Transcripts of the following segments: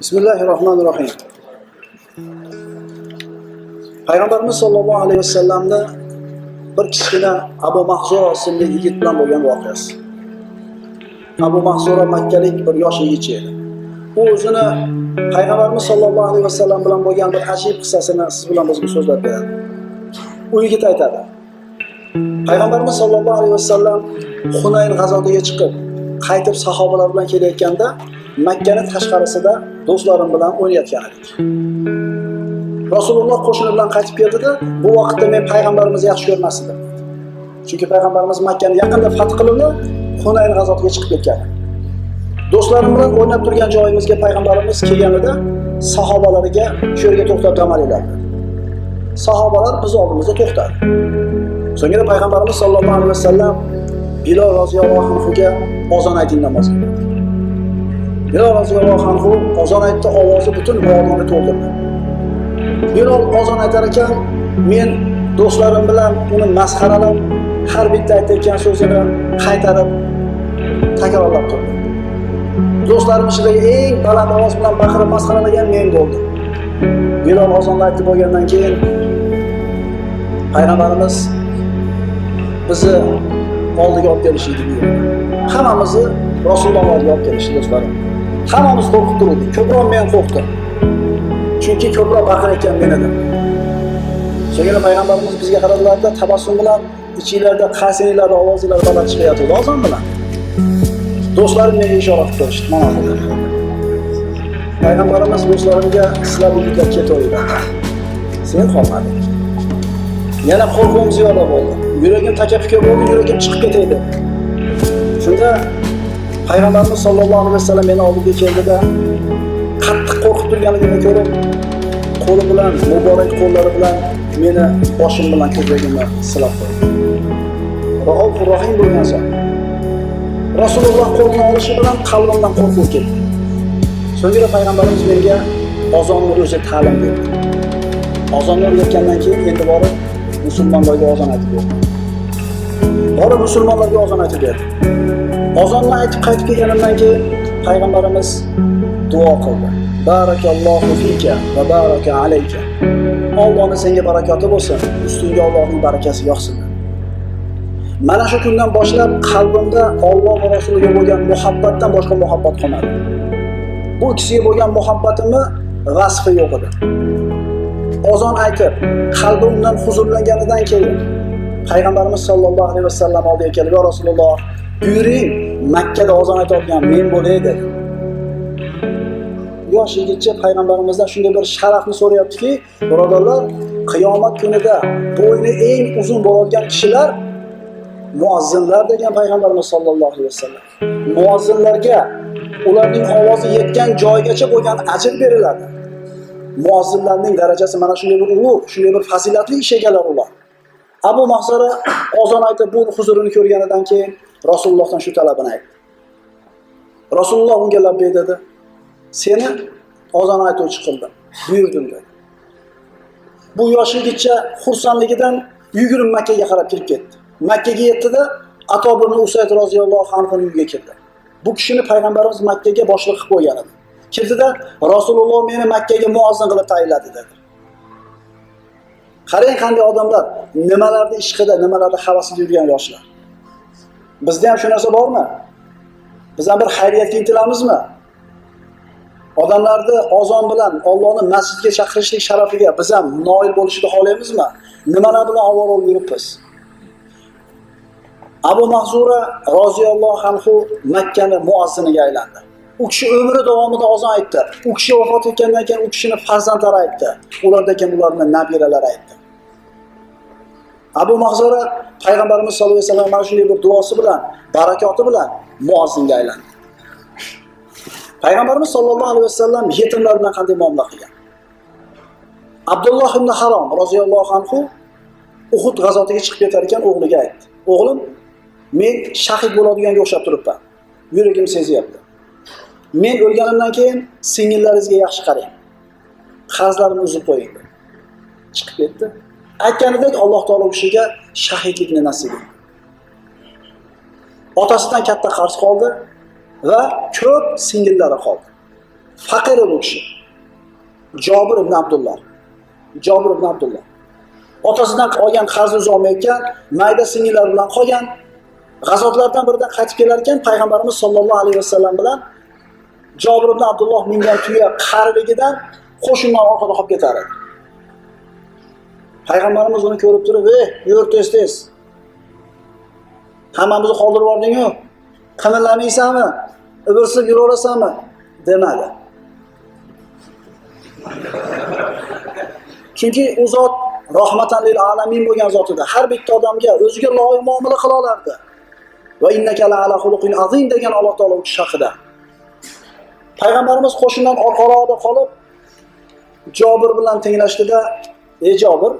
bismillahi rohmanir rohim payg'ambarimiz sollallohu alayhi vasallamni bir kichkina abu mahzura ismli yigit bilan bo'lgan voqeasi. Abu mahzura makkalik bir yosh yigitcha edi. U o'zini payg'ambarimiz sollallohu alayhi vasallam bilan bo'lgan bir ajib qissasini siz bilan bizga so'zlab beradi. U yigit aytadi payg'ambarimiz sollallohu alayhi vasallam hunayn g'azotiga chiqib qaytib sahobalar bilan kelayotganda makkani tashqarisida do'stlarim bilan o'ynayotgan edik rasululloh qo'shini bilan qaytib keldida bu vaqtda men payg'ambarimizni yaxshi ko'rmas edim. Chunki payg'ambarimiz makkani yaqinda fath qilinib hunayn g'azotiga chiqib ketgan. Do'stlarim bilan o'ynab turgan joyimizga payg'ambarimiz kelganida sahobalariga shu yerga to'xtab dam olinglar sahobalar biz oldimizda to'xtadi. So'ngra payg'ambarimiz sollallohu alayhi vasallam bilol roziyallohu anhuga ozon ayting namozga bilol roziyallohu anhu ozon aytdi ovozi butun vodiyni to'ldirdi bilol ozon aytar ekan men do'stlarim bilan uni masxaralab har bitta aytayotgan so'zini qaytarib takrorlab turdim. Do'stlarim ichidagi eng baland ovoz bilan baqirib masxaralagan men bo'ldim. Bilol ozonni aytib bo'lgandan keyin payg'ambarimiz bizni oldiga olib kelishlikni buyurdi hammamizni rasululloh oldiga olib kelishdi do'stlarim Hamamız korkutturuldu. Köprü olmayan korktu. Çünkü köprü bakarken denedim. Sonra Peygamberimiz bizge kadar tabassum kılar, içilerde kaseniler, avazlar falan çıkıyordu. O zaman bile. Dostlarım ne iş olarak görüştüm, bana kadar. Peygamberimiz dostlarımca sizler bu yükler ket oydu. Sen korkmadın. Yana korkumuz yok oldu. Yüreğim takip köprü oldu, yüreğim çıkıp geteydi. Şimdi payg'ambarimiz sollallohu alayhi vasallam meni oldimga keldida qattiq qo'rqib turganligimni ko'rib qo'li bilan muborak qo'llari bilan meni boshim bilan ko'kragimni silab qo'ydi raufur rohim bo'lgan zot rasululloh qo'lini olishi bilan qalbimdan qo'rquv ketdi so'ngra payg'ambarimiz menga ozonni o'zi ta'lim berdi ozonni o'rgatgandan keyin endi borib musulmonlarga ozon aytib berdi borib musulmonlarga ozon aytib berdi ozonni aytib qaytib kelganimdan keyin payg'ambarimiz duo qildi barakallohu fika va baraka alayka ollohni senga barakoti bo'lsin ustingga ollohning barakasi yog'sin mana shu kundan boshlab qalbimda olloh va rasuliga bo'lgan muhabbatdan boshqa muhabbat qolmadi bu ikkisiga bo'lgan muhabbatimni vasfi yo'q edi ozon aytib qalbi undan huzurlanganidan keyin payg'ambarimiz sollallohu alayhi vasallam oldiga kelib yo rasululloh buyuring makkada ozon aytadigan men bo'lay dedi. Yosh yigitcha payg'ambarimizdan shunday bir sharafni so'rayaptiki birodarlar qiyomat kunida bo'yni eng uzun bo'ladigan kishilar muazzinlar degan payg'ambarimiz sollallohu alayhi vasallam muazzinlarga ularning ovozi yetgan joygacha bo'lgan ajr beriladi. Muazzinlarning darajasi mana shunday bir ulug' shunday bir fazilatli ish egalari ular. Abu mahzara ozon aytib bu huzurini ko'rganidan keyin rasulullohdan shu talabini aytdi. Rasululloh unga labbay dedi seni ozon aytuvchi qildim buyurdim dedi. Bu yosh yigitcha xursandligidan yugurib makkaga qarab kirib ketdi. Makkaga yetdida ato ibn usayd roziyallohu anhuni uyiga kirdi. Bu kishini payg'ambarimiz makkaga boshliq qilib qo'ygan edi. Kirdida rasululloh meni makkaga muozzin qilib tayinladi dedi. Qarang qanday odamlar nimalarni ishqida nimalarni havasida yurgan yoshlar. Bizda ham shu narsa bormi? Biz ham bir xayriyatga intilamizmi? Odamlarni ozon bilan ollohni masjidga chaqirishlik sharafiga biz ham noil bo'lishni xohlaymizmi nimalar bilan ovora bo'lib yuribmiz? Abu mahzura roziyallohu anhu makkani muazziniga aylandi. U kishi umri davomida ozon aytdi. U kishi vafot etgandan keyin u kishini farzandlari aytdi. Ulardan keyin ularni nabiralari abu mahzura payg'ambarimiz sallallohu alayhi vasallam mana shunday bir duosi bilan barakoti bilan muozinga aylandi. Payg'ambarimiz sollallohu alayhi vasallam yetimlar bilan qanday muomala qilgan? Abdulloh ibn harom roziyallohu anhu uhud g'azotiga chiqib ketar ekan o'g'liga aytdi. O'g'lim men shahid bo'ladiganga o'xshab turibman. Yuragim sezyapti. Men o'lganimdan keyin singillaringizga yaxshi qarang. Qarzlarimni uzib qo'ying. Chiqib ketdi. Aytganidek alloh taolo u kishiga shahidlikni nasib etdi. Otasidan katta qarz qoldi va ko'p singillari qoldi. Faqir edi u kishi. Jobir ibn abdulloh. Jobir ibn abdulloh. Otasidan olgan qarzni uzolmayotgan mayda singillari bilan qolgan g'azotlardan biridan qaytib kelar ekan payg'ambarimiz sollallohu alayhi vasallam bilan jobir ibn abdulloh mingan tuya qariligidan qo'shindan orqada qolib ketar edi. Payg'ambarimiz uni ko'rib turib ey yur tez tez. Hammamizni qoldirib yubordingu qimirlamaysanmi ivirsib yuraverasanmi demadi chunki u zot rahmatan lil alamin bo'lgan zot edi har bitta odamga o'ziga loyiq muomala qila olardi va innaka la ala xuluqin azim degan alloh taolo u kishi haqida payg'ambarimiz qo'shindan orqaroqda qolib jobir bilan tenglashdida ey jobir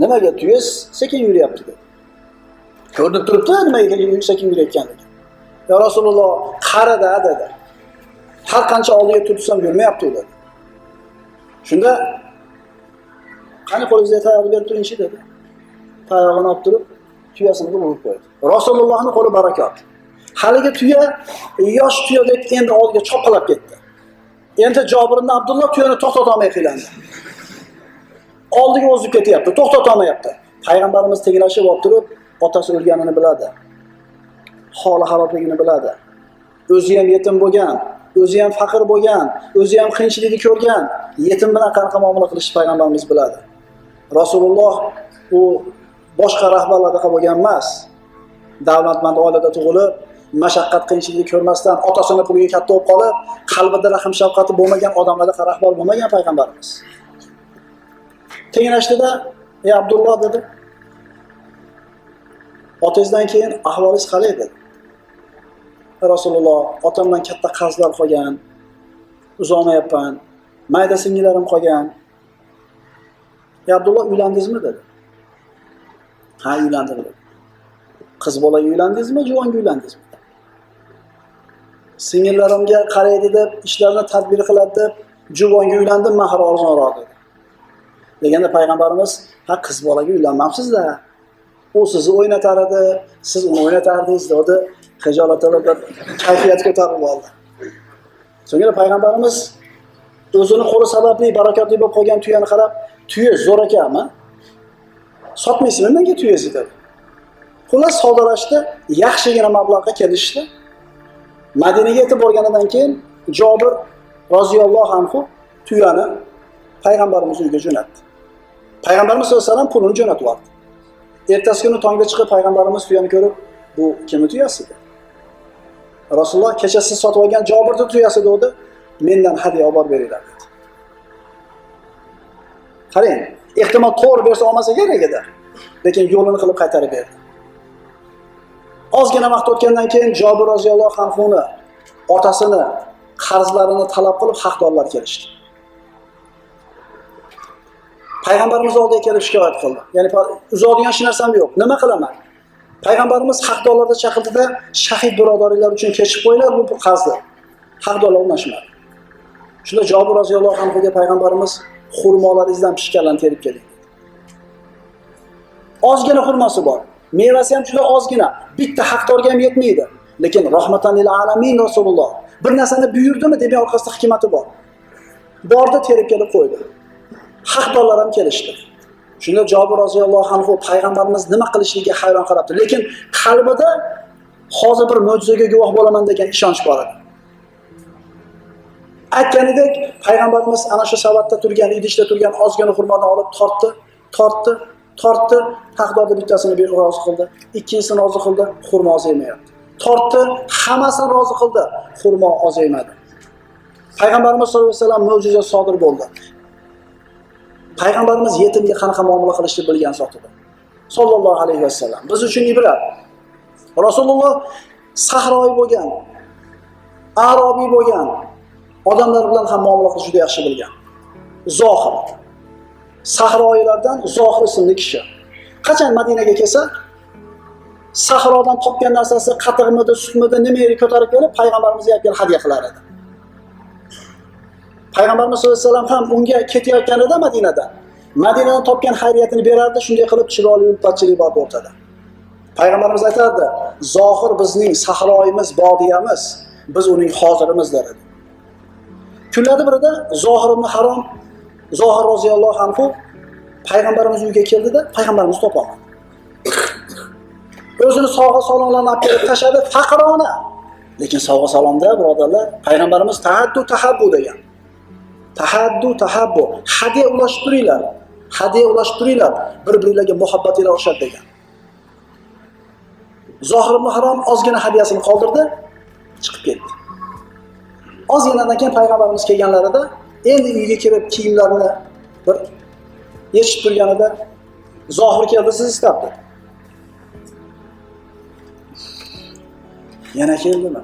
nimaga tuya sekin yuryapti dedi. Ko'rinib turibdi nimaga sekin yurayotganligi yo rasululloh qarida dedi. Har qancha oldiga turtsam yurmayapti u dedi. Shunda qani qo'lingizga tayoq berib turingchi dedi. Tayog'ini olib turib tuyasini urib qo'ydi rasulullohni qo'li barakot haligi tuya yosh tuyadek endi oldiga chopqilab ketdi endi jobir ibn abdulloh tuyani to'xtatolmay qiylandi oldiga o'zib ketyapti to'xtatolmayapti payg'ambarimiz tenglashib olib turib otasi o'lganini biladi. Holi xarobligini biladi. O'zi ham yetim bo'lgan o'zi ham faqir bo'lgan o'zi ham qiyinchilikni ko'rgan yetim bilan qanaqa muomala qilishni payg'ambarimiz biladi. Rasululloh u boshqa rahbarlardaqa bo'lgan emas. Davlatmand oilada tug'ilib mashaqqat qiyinchilikni ko'rmasdan otasini puliga katta bo'lib qolib qalbida rahm shafqati bo'lmagan odamlardaqa rahbar bo'lmagan payg'ambarimiz. Tenglashdida ey abdulloh dedi. Otangizdan keyin ahvolingiz qalay dedi rasululloh otamdan katta qarzlar qolgan uzolmayapman mayda singillarim qolgan. Ey abdulloh uylandingizmi? dedi. Ha uylandim dedi. Qiz bolaga uylandingizmi juvonga uylandingizmi? singillarimga qaraydi deb ishlarini tadbir qiladi deb juvonga uylandim mahri arzonroq dedi. Deganda payg'ambarimiz ha qiz bolaga uylanmabsizda u sizni o'ynatar edi siz uni o'ynatardingiz dedi hijolatini bir kayfiyat ko'tarib oldi so'ngra payg'ambarimiz o'zini qo'li sababli barakotli bo'lib qolgan tuyani qarab tuya zo'r ekanmi sotmaysizmi menga tuyangizni dedi xullas savdolashdi yaxshigina mablag'ga kelishdi madinaga yetib borganidan keyin jobir roziyallohu anhu tuyani payg'ambarimiz uyiga jo'natdi payg'ambarimiz sallallohu alayhi vasallam pulini jo'natib ertasi kuni tongda chiqib payg'ambarimiz tuyani ko'rib bu kimni tuyasi dedi rasululloh kecha siz sotib olgan jobirni tuyasi degdi mendan hadya olib borib beringlar dedi. Qarang ehtimol to'g'ri bersa olmasa kerak edi. Lekin yo'lini qilib qaytarib berdi. Ozgina vaqt o'tgandan keyin jobir roziyallohu anhuni otasini qarzlarini talab qilib haqdorlar kelishdi. Payg'ambarimiz oldiga kelib shikoyat qildi. Ya'ni uzoqdigan hech narsam yo'q. Nima qilaman? Payg'ambarimiz haqdorlarni chaqirdida shahid birodaringlar uchun kechib qo'yinglar bu qarzdir. Haqdorlar unashmadi shunda jobir roziyallohu anhuga payg'ambarimiz xurmolaringizdan pishganlarni terib keling ozgina xurmosi bor. Mevasi ham juda ozgina. Bitta haqdorga ham yetmaydi. Lekin rahmatan lil alamin rasululloh. Bir narsani buyurdimi demak orqasida hikmati bor. Bordi terib kelib qo'ydi. Haqdorlar ham kelishdi. Shunda jobir roziyallohu anhu payg'ambarimiz nima qilishligiga hayron qarabdi. Lekin qalbida hozir bir mo'jizaga guvoh bo'laman degan ishonch bor edi. Aytganidek payg'ambarimiz ana shu savatda turgan idishda turgan ozgina xurmoni olib tortdi tortdi tortdi. Taqdorni bittasini bir rozi qildi ikkinchisini rozi qildi xurmo ozaymayapti tortdi hammasini rozi qildi xurmo ozaymadi. Payg'ambarimiz sallallohu alayhi vasallam mo'jiza sodir bo'ldi. Payg'ambarimiz yetimga qanaqa muomala qilishni bilgan zot edi sollallohu alayhi vasallam biz uchun ibrat rasululloh sahroyi bo'lgan arobiy bo'lgan odamlar bilan ham muomala qilishni juda yaxshi bilgan. Zohir. Sahroylardan zohir ismli kishi. Qachon madinaga kelsa sahrodan topgan narsasi qatiqmidi sutmidi nima edi ko'tarib kelib payg'ambarimizga olib kelib hadya qilar edi payg'ambarimiz sallallohu alayhi vasallam ham unga ketayotganida madinadan madinadan topgan xayriyatini berardi shunday qilib chiroyli ulfatchilik bordi o'rtada. Payg'ambarimiz aytardi zohir bizning sahroyimiz bodiyamiz biz uning hozirimiz der birida zohir ibn harom zohir roziyallohu anhu payg'ambarimiz uyiga keldida payg'ambarimizni topolmadi o'zini sovg'a salomlarni olib kelib tashladi faqirona lekin sovg'a salomda birodarlar payg'ambarimiz tahaddu tahabbu degan. Tahaddu tahabbu. Hadya ulashib turinglar hadya ulashib turinglar bir biringlarga muhabbatinglar oshadi degan. Zohir ibn harom ozgina hadyasini qoldirdi. Chiqib ketdi. Ozginadan keyin payg'ambarimiz kelganlarida endi uyga kirib kiyimlarini bir yechib turganida zohir keldi siz istabdi. Yana keldimi?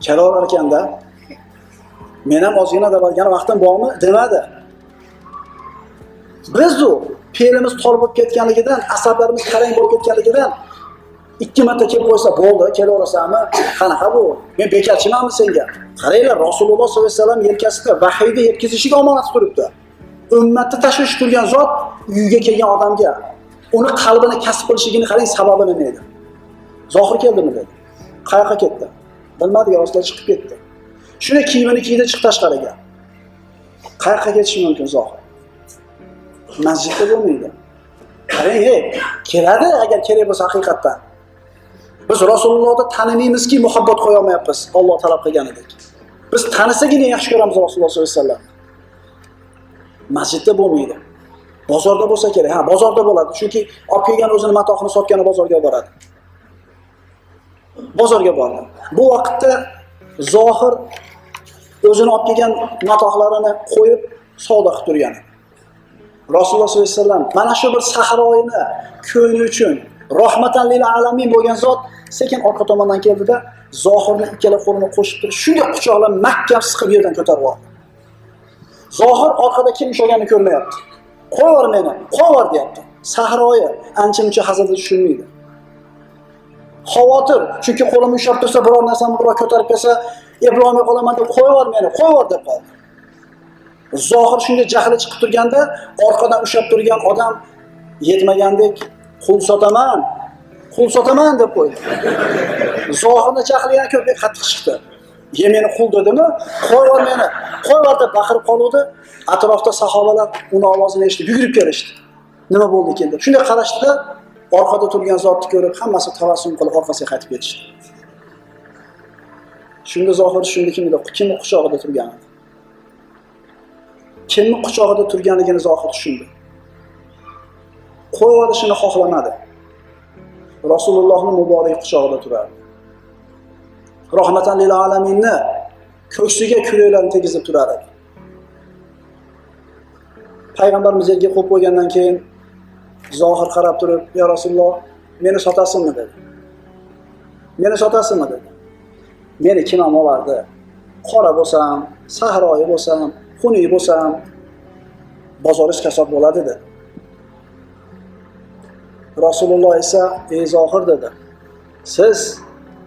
Kelaverar ekanda men ham ozgina deb olgan vaqtim bormi demadi. Bizu fe'limiz tor bo'lib ketganligidan asablarimiz tarang bo'lib ketganligidan ikki marta kelib qo'ysa bo'ldi kelaverasanmi qanaqa bu? Men bekarchimanmi senga? Qaranglar rasululloh sollallohu alayhi vasallam yelkasida vahiyni yetkazishiga omonat turibdi. Ummatni tashvish qilgan zot uyiga kelgan odamga uni qalbini kasb qilishligini qarang sababi nima edi? Zohir keldimi dedi. Qayoqqa ketdi? Bilmadi rasululloh chiqib ketdi shuni kiyimini kiydi chiqib tashqariga. Qayoqqa ketishi mumkin zohir? Masjidda bo'lmaydi. Qarang ey keladi agar kerak bo'lsa haqiqatdan. Biz rasulullohni tanimaymizki muhabbat qo'yolmayapmiz olloh talab qilganidek. Biz tanisagina yaxshi ko'ramiz rasululloh sollallohu alayhi vasallam. Masjidda bo'lmaydi. Bozorda bo'lsa kerak. Ha bozorda bo'ladi. Chunki olib kelgan o'zini matohini sotgani bozorga boradi. Bozorga bordi bu vaqtda zohir o'zini olib kelgan matohlarini qo'yib savdo qilib turgan. Edi rasululloh sollallohu alayhi vasallam mana shu bir sahroyini ko'ngli uchun rohmatan lil alamin bo'lgan zot sekin orqa tomondan keldida zohirni ikkala qo'lini qo'shib turib shunday quchoqlab mahkam siqib yerdan ko'tarib yubordi zohir orqada kim ushlaganini ko'rmayapti. Qo'yvor meni qo'yvor deyapti. Sahroyi ancha muncha hazilda tushunmaydi. Xavotir. Chunki qo'limni ushlab tursa biror narsani birov ko'tarib kelsa eplolmay qolaman deb qo'yvor meni qo'yvor deb qoldi. Zohir shunga jahli chiqib turganda orqadan ushlab turgan odam yetmagandek qul sotaman qul sotaman deb qo'ydi. Zohirni jahli yana ko'proq qattiq chiqdi. Ye meni qul dedimi? Qo'yvor meni qo'yvor deb baqirib qoluvdi. Atrofda sahobalar uni ovozini eshitib yugurib kelishdi. Nima bo'ldi ekan deb. Shunday qarashdida orqada turgan zotni ko'rib hammasi tavassum qilib orqasiga qaytib ketishdi. Shunda zohir tushundi kimni kimni quchog'ida turganini kimni quchog'ida turganligini zohir tushundi. Qo'yib yuborishini xohlamadi. Rasulullohni muborak quchog'ida turardi. Rahmatan lil alaminni ko'ksiga kuraklarni tegizib turar edi payg'ambarimiz yerga qo'yib qo'ygandan keyin zohir qarab turib yo rasululloh meni sotasizmi dedi. Meni sotasizmi dedi. Meni kim ham olardi? Qora bo'lsam sahroyi bo'lsam xunuk bo'lsam bozorish kasob bo'ladi dedi. Rasululloh esa ey zohir dedi siz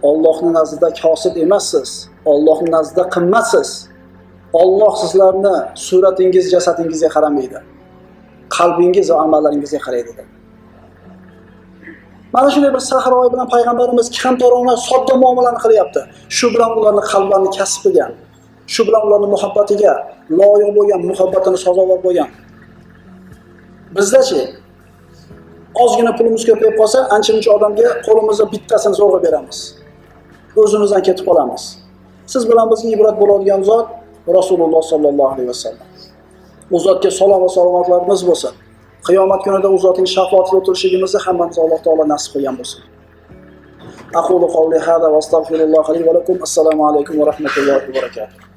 ollohni nazdida kosib emassiz ollohni nazdida qimmatsiz. Olloh sizlarni suratingiz jasadingizga qaramaydi. Qalbingiz va amallaringizga qaraydi dedi mana shunday bir sahroy bilan payg'ambarimiz kamtarona sodda muomalani qilyapti shu bilan ularni qalblarini kasb qilgan shu bilan ularni muhabbatiga loyiq bo'lgan muhabbatini sazovor bo'lgan bizdachi ozgina pulimiz ko'payib qolsa ancha muncha odamga qo'limizda bittasini zo'rg'a beramiz o'zimizdan ketib qolamiz siz bilan bizga ibrat bo'ladigan zot rasululloh sollallohu alayhi vasallam u zotga salom va salomatlarimiz bo'lsin. Qiyomat kunida u zotning shafoatiga o'tirishligimizni hammamizga alloh taolo nasib qilgan bo'lsin. Aqulu qavli hada va astag'firulloh li va lakum. Assalomu alaykum va rahmatullohi va barakatuh.